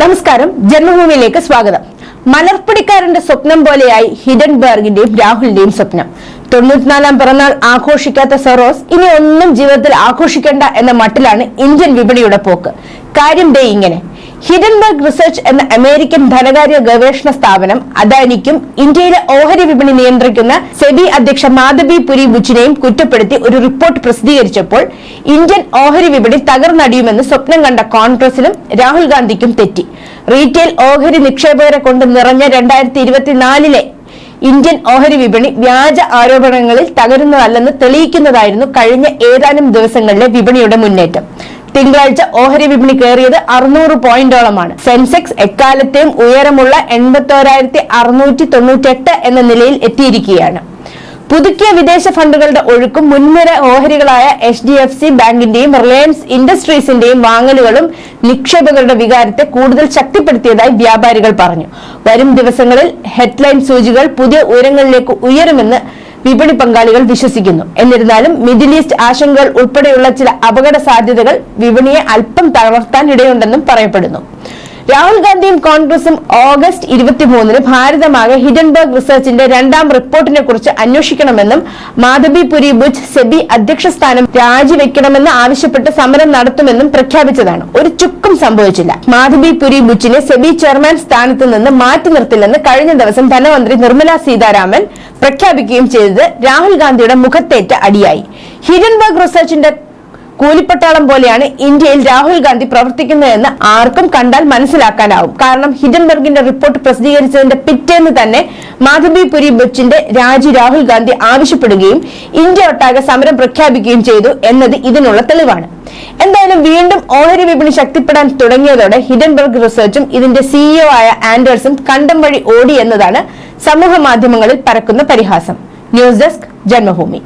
നമസ്കാരം ജന്മഭൂമിയിലേക്ക് സ്വാഗതം. മലർപ്പിടിക്കാരന്റെ സ്വപ്നം പോലെയായി ഹിഡൻബർഗിന്റെയും രാഹുലിന്റെയും സ്വപ്നം. തൊണ്ണൂറ്റിനാലാം പിറന്നാൾ ആഘോഷിക്കാത്ത സൊറോസ് ഇനി ഒന്നും ജീവിതത്തിൽ ആഘോഷിക്കേണ്ട എന്ന മട്ടിലാണ് ഇന്ത്യൻ വിപണിയുടെ പോക്ക്. കാര്യം ദേ ഇങ്ങനെ. ഹിഡൻബർഗ് റിസർച്ച് എന്ന അമേരിക്കൻ ധനകാര്യ ഗവേഷണ സ്ഥാപനം അദാനിക്കും ഇന്ത്യയിലെ ഓഹരി വിപണി നിയന്ത്രിക്കുന്ന സെബി അധ്യക്ഷ മാധബി പുരി ബുച്ചിനെയും കുറ്റപ്പെടുത്തി ഒരു റിപ്പോർട്ട് പ്രസിദ്ധീകരിച്ചപ്പോൾ ഇന്ത്യൻ ഓഹരി വിപണി തകർന്നടിയുമെന്ന് സ്വപ്നം കണ്ട കോൺഗ്രസിനും രാഹുൽ ഗാന്ധിക്കും തെറ്റി. റീറ്റെയിൽ ഓഹരി നിക്ഷേപകരെ കൊണ്ട് നിറഞ്ഞ രണ്ടായിരത്തി ഇരുപത്തിനാലിലെ ഇന്ത്യൻ ഓഹരി വിപണി വ്യാജ ആരോപണങ്ങളിൽ തകരുന്നതല്ലെന്ന് തെളിയിക്കുന്നതായിരുന്നു കഴിഞ്ഞ ഏതാനും ദിവസങ്ങളിലെ വിപണിയുടെ മുന്നേറ്റം. തിങ്കളാഴ്ച ഓഹരി വിപണി കയറിയത് അറുന്നൂറ് പോയിന്റോളമാണ്. സെൻസെക്സ് എക്കാലത്തെയും ഉയരമുള്ള എൺപത്തോരായിരത്തി അറുന്നൂറ്റി തൊണ്ണൂറ്റെട്ട് എന്ന നിലയിൽ എത്തിയിരിക്കുകയാണ്. പുതുക്കിയ വിദേശ ഫണ്ടുകളുടെ ഒഴുക്കും മുൻനിര ഓഹരികളായ എച്ച് ഡി എഫ് സി ബാങ്കിന്റെയും റിലയൻസ് ഇൻഡസ്ട്രീസിന്റെയും വാങ്ങലുകളും നിക്ഷേപകരുടെ വികാരത്തെ കൂടുതൽ ശക്തിപ്പെടുത്തിയതായി വ്യാപാരികൾ പറഞ്ഞു. വരും ദിവസങ്ങളിൽ ഹെഡ്ലൈൻ സൂചികൾ പുതിയ ഉയരങ്ങളിലേക്ക് ഉയരുമെന്ന് വിപണി പങ്കാളികൾ വിശ്വസിക്കുന്നു. എന്നിരുന്നാലും മിഡിൽ ഈസ്റ്റ് ആശങ്കകൾ ഉൾപ്പെടെയുള്ള ചില അപകട സാധ്യതകൾ വിപണിയെ അല്പം തളർത്താൻ ഇടയുണ്ടെന്നും പറയപ്പെടുന്നു. രാഹുൽ ഗാന്ധിയും കോൺഗ്രസും ഓഗസ്റ്റ് ഇരുപത്തിമൂന്നിന് ഭാരതമാകെ ഹിഡൻബർഗ് റിസർച്ചിന്റെ രണ്ടാം റിപ്പോർട്ടിനെ കുറിച്ച് അന്വേഷിക്കണമെന്നും മാധബി പുരി ബുജ് സെബി അധ്യക്ഷ സ്ഥാനം രാജിവെക്കണമെന്ന് ആവശ്യപ്പെട്ട് സമരം നടത്തുമെന്നും പ്രഖ്യാപിച്ചതാണ്. ഒരു ചുക്കും സംഭവിച്ചില്ല. മാധവിപുരി ബുച്ചിനെ സെബി ചെയർമാൻ സ്ഥാനത്ത് നിന്ന് മാറ്റി നിർത്തില്ലെന്ന് കഴിഞ്ഞ ദിവസം ധനമന്ത്രി നിർമ്മല സീതാരാമൻ പ്രഖ്യാപിക്കുകയും ചെയ്തത് രാഹുൽ ഗാന്ധിയുടെ മുഖത്തേറ്റ അടിയായി. ഹിഡൻബർഗ് റിസർച്ചിന്റെ കൂലിപ്പട്ടാളം പോലെയാണ് ഇന്ത്യയിൽ രാഹുൽ ഗാന്ധി പ്രവർത്തിക്കുന്നതെന്ന് ആർക്കും കണ്ടാൽ മനസ്സിലാക്കാനാവും. കാരണം ഹിഡൻബർഗിന്റെ റിപ്പോർട്ട് പ്രസിദ്ധീകരിച്ചതിന്റെ പിറ്റേന്ന് തന്നെ മാധവിപുരി ബച്ചിന്റെ രാജി രാഹുൽ ഗാന്ധി ആവശ്യപ്പെടുകയും ഇന്ത്യ ഒട്ടാകെ സമരം പ്രഖ്യാപിക്കുകയും ചെയ്തു എന്നത് ഇതിനുള്ള തെളിവാണ്. എന്തായാലും വീണ്ടും ഓഹരി വിപണി ശക്തിപ്പെടാൻ തുടങ്ങിയതോടെ ഹിഡൻബർഗ് റിസർച്ചും ഇതിന്റെ സിഇഒ ആയ ആൻഡേഴ്സും കണ്ടം വഴി ഓടി എന്നതാണ് സമൂഹ മാധ്യമങ്ങളിൽ പരക്കുന്ന പരിഹാസം. News desk Janmabhumi.